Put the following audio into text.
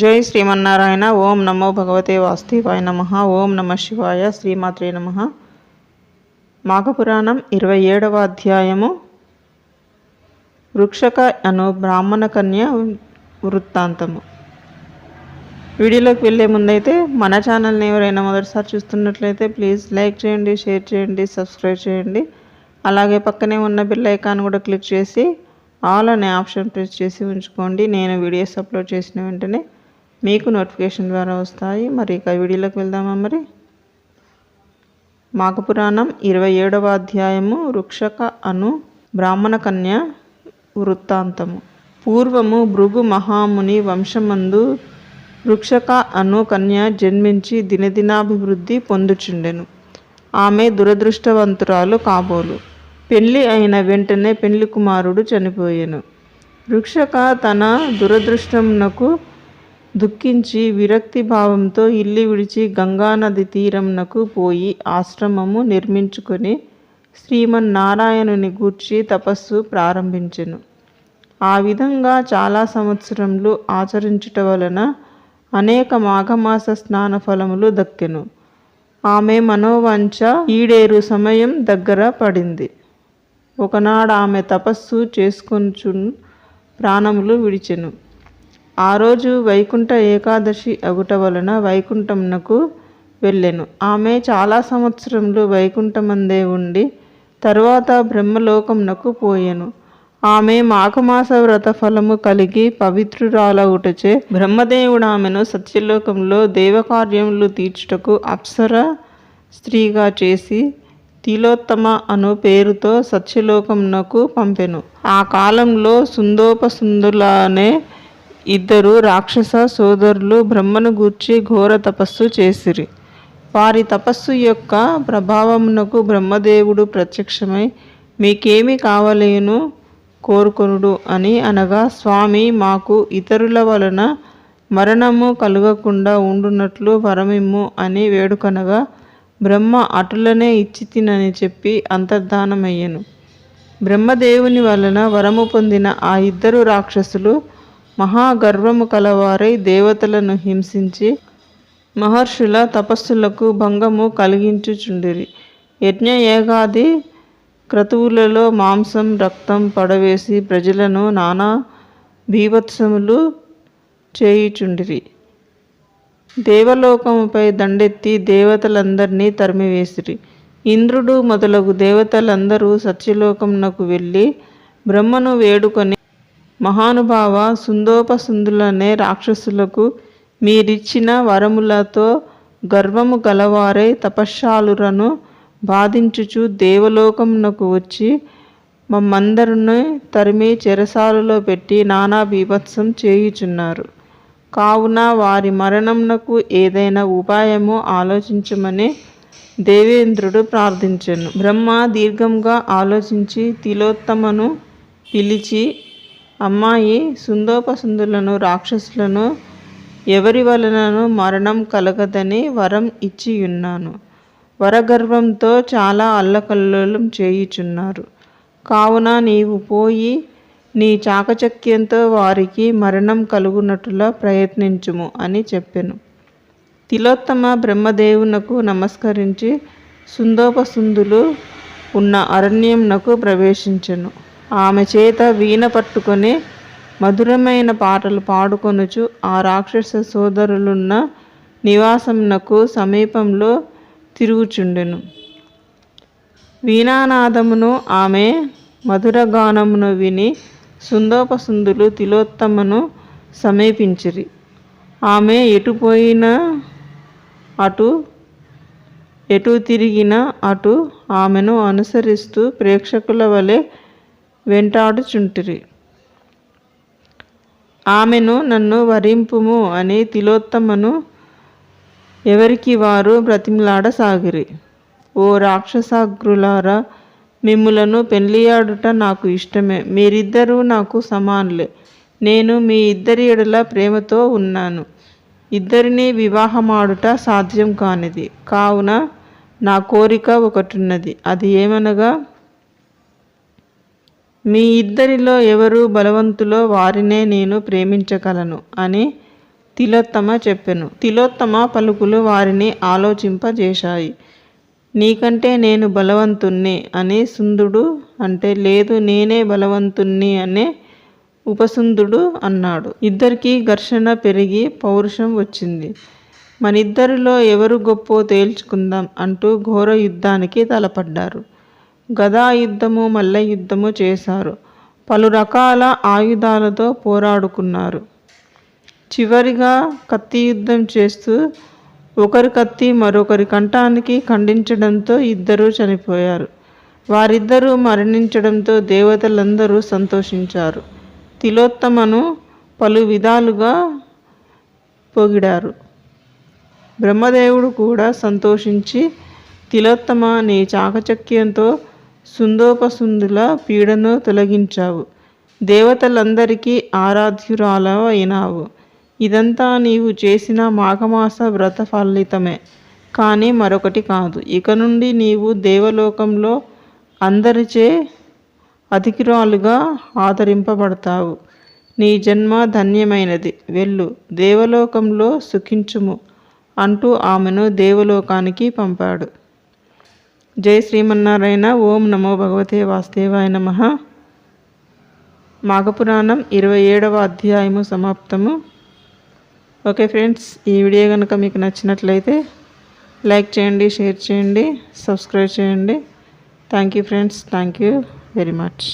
జై శ్రీమన్నారాయణ ఓం నమో భగవతే వాస్తువాయ నమ ఓం నమ శివాయ శ్రీమాత్రే నమ. మాఘపురాణం ఇరవై ఏడవ అధ్యాయము. వృక్షక అను బ్రాహ్మణ కన్య వృత్తాంతము. వీడియోలోకి వెళ్ళే ముందైతే మన ఛానల్ని ఎవరైనా మొదటిసారి చూస్తున్నట్లయితే ప్లీజ్ లైక్ చేయండి షేర్ చేయండి సబ్స్క్రైబ్ చేయండి. అలాగే పక్కనే ఉన్న బిల్ ఐకాన్ కూడా క్లిక్ చేసి ఆల్ అనే ఆప్షన్ ప్రెస్ చేసి ఉంచుకోండి. నేను వీడియోస్ అప్లోడ్ చేసిన వెంటనే మీకు నోటిఫికేషన్ ద్వారా వస్తాయి. మరి ఇక వీడియోలోకి వెళ్దామా మరి? మాఘపురాణం ఇరవై ఏడవ అధ్యాయము వృక్షక అను బ్రాహ్మణ కన్య వృత్తాంతము. పూర్వము భృగు మహాముని వంశమందు వృక్షక అను కన్య జన్మించి దినదినాభివృద్ధి పొందుచుండెను. ఆమె దురదృష్టవంతురాలు కాబోలు. పెళ్ళి అయిన వెంటనే పెళ్ళి కుమారుడు చనిపోయెను. వృక్షక తన దురదృష్టమునకు దుఃఖించి విరక్తి భావంతో ఇల్లు విడిచి గంగానది తీరంనకు పోయి ఆశ్రమము నిర్మించుకొని శ్రీమన్నారాయణుని గూర్చి తపస్సు ప్రారంభించెను. ఆ విధంగా చాలా సంవత్సరములు ఆచరించుట వలన అనేక మాఘమాస స్నాన ఫలములు దక్కెను. ఆమె మనోవంచ ఈడేరు సమయం దగ్గర పడింది. ఒకనాడు ఆమె తపస్సు చేసుకొనుచు ప్రాణములు విడిచెను. ఆ రోజు వైకుంఠ ఏకాదశి అగుట వలన వైకుంఠమునకు వెళ్ళెను. ఆమె చాలా సంవత్సరములు వైకుంఠమందే ఉండి తరువాత బ్రహ్మలోకమునకు పోయెను. ఆమె మాఘమాస వ్రత ఫలము కలిగి పవిత్రురాలవుటచే బ్రహ్మదేవుడు ఆమెను సత్యలోకంలో దేవకార్యములు తీర్చుటకు అప్సర స్త్రీగా చేసి తిలోత్తమ అను పేరుతో సత్యలోకమునకు పంపెను. ఆ కాలంలో సుందోపసుందులనే ఇద్దరు రాక్షస సోదరులు బ్రహ్మను గూర్చి ఘోర తపస్సు చేసిరి. వారి తపస్సు యొక్క ప్రభావమునకు బ్రహ్మదేవుడు ప్రత్యక్షమై మీకేమి కావలేను కోరుకొనుడు అని అనగా స్వామి మాకు ఇతరుల వలన మరణము కలుగకుండా ఉండునట్లు వరమిమ్ము అని వేడుకనగా బ్రహ్మ అటులనే ఇచ్చి తినని చెప్పి అంతర్ధానమయ్యను. బ్రహ్మదేవుని వలన వరము పొందిన ఆ ఇద్దరు రాక్షసులు మహాగర్వము కలవారై దేవతలను హింసించి మహర్షుల తపస్సులకు భంగము కలిగించుచుండిరి. యజ్ఞ ఏగాది క్రతువులలో మాంసం రక్తం పడవేసి ప్రజలను నానా బీభత్సములు చేయుచుండిరి. దేవలోకముపై దండెత్తి దేవతలందరినీ తరిమివేసిరి. ఇంద్రుడు మొదలగు దేవతలందరూ సత్యలోకమునకు వెళ్ళి బ్రహ్మను వేడుకొని మహానుభావ సుందోపసుందులనే రాక్షసులకు మీరిచ్చిన వరములతో గర్వము గలవారై తపశ్శాలురను బాధించుచు దేవలోకమునకు వచ్చి మమ్మందరిని తరిమి చెరసాలలో పెట్టి నానా బీభత్సం చేయుచున్నారు. కావున వారి మరణమునకు ఏదైనా ఉపాయము ఆలోచించమని దేవేంద్రుడు ప్రార్థించను. బ్రహ్మ దీర్ఘంగా ఆలోచించి తిలోత్తమను పిలిచి అమ్మాయి సుందోపసుందులను రాక్షసులను ఎవరి వలనను మరణం కలగదని వరం ఇచ్చియున్నాను. వరగర్వంతో చాలా అల్లకల్లోలం చేయుచున్నారు. కావున నీవు పోయి నీ చాకచక్యంతో వారికి మరణం కలుగునట్టులా ప్రయత్నించుము అని చెప్పెను. తిలోత్తమ బ్రహ్మదేవునకు నమస్కరించి సుందోపసుందులు ఉన్న అరణ్యంనకు ప్రవేశించెను. ఆమె చేత వీణ పట్టుకొని మధురమైన పాటలు పాడుకొనుచు ఆ రాక్షస సోదరులున్న నివాసమునకు సమీపంలో తిరుగుచుండెను. వీణానాదమును ఆమె మధురగానమును విని సుందోపసుందులు తిలోత్తమను సమీపించిరి. ఆమె ఎటుపోయిన అటు ఎటు తిరిగిన అటు ఆమెను అనుసరిస్తూ ప్రేక్షకుల వలె వెంటాడుచుంటిరి. ఆమెను నన్ను వరింపుము అని తిలోత్తమను ఎవరికి వారు బ్రతిమలాడసాగిరి. ఓ రాక్షసాగ్రులారా మిమ్ములను పెళ్ళియాడుట నాకు ఇష్టమే. మీరిద్దరూ నాకు సమానులే. నేను మీ ఇద్దరి ఎడల ప్రేమతో ఉన్నాను. ఇద్దరిని వివాహమాడుట సాధ్యం కానిది. కావున నా కోరిక ఒకటున్నది. అది ఏమనగా మీ ఇద్దరిలో ఎవరు బలవంతులో వారినే నేను ప్రేమించగలను అని తిలోత్తమ చెప్పెను. తిలోత్తమ పలుకులు వారిని ఆలోచింపజేశాయి. నీకంటే నేను బలవంతుణ్ణి అని సుందుడు అంటే లేదు నేనే బలవంతుణ్ణి అనే ఉపసుందుడు అన్నాడు. ఇద్దరికీ ఘర్షణ పెరిగి పౌరుషం వచ్చింది. మనిద్దరిలో ఎవరు గొప్పో తేల్చుకుందాం అంటూ ఘోర యుద్ధానికి తలపడ్డారు. గదాయుద్ధము మల్లయుద్ధము యుద్ధము చేశారు. పలు రకాల ఆయుధాలతో పోరాడుకున్నారు. చివరిగా కత్తి యుద్ధం చేస్తూ ఒకరి కత్తి మరొకరి కంఠానికి ఖండించడంతో ఇద్దరూ చనిపోయారు. వారిద్దరూ మరణించడంతో దేవతలందరూ సంతోషించారు. తిలోత్తమను పలు విధాలుగా పొగిడారు. బ్రహ్మదేవుడు కూడా సంతోషించి తిలోత్తమ నీ చాకచక్యంతో సుందోపసుందుల పీడను తొలగించావు. దేవతలందరికీ ఆరాధ్యురాల అయినావు ఇదంతా నీవు చేసిన మాఘమాస వ్రత ఫలితమే. కానీ మరొకటి కాదు. ఇక నుండి నీవు దేవలోకంలో అందరిచే అధికురాలుగా ఆదరింపబడతావు. నీ జన్మ ధన్యమైనది. వెళ్ళు దేవలోకంలో సుఖించుము అంటూ ఆమెను దేవలోకానికి పంపాడు. జై శ్రీమన్నారాయణ ఓం నమో భగవతే వాసుదేవాయ నమ. మాఘపురాణం ఇరవై ఏడవ అధ్యాయము సమాప్తము. ఓకే ఫ్రెండ్స్ ఈ వీడియో కనుక మీకు నచ్చినట్లయితే లైక్ చేయండి షేర్ చేయండి సబ్స్క్రైబ్ చేయండి. Thank you friends thank you very much.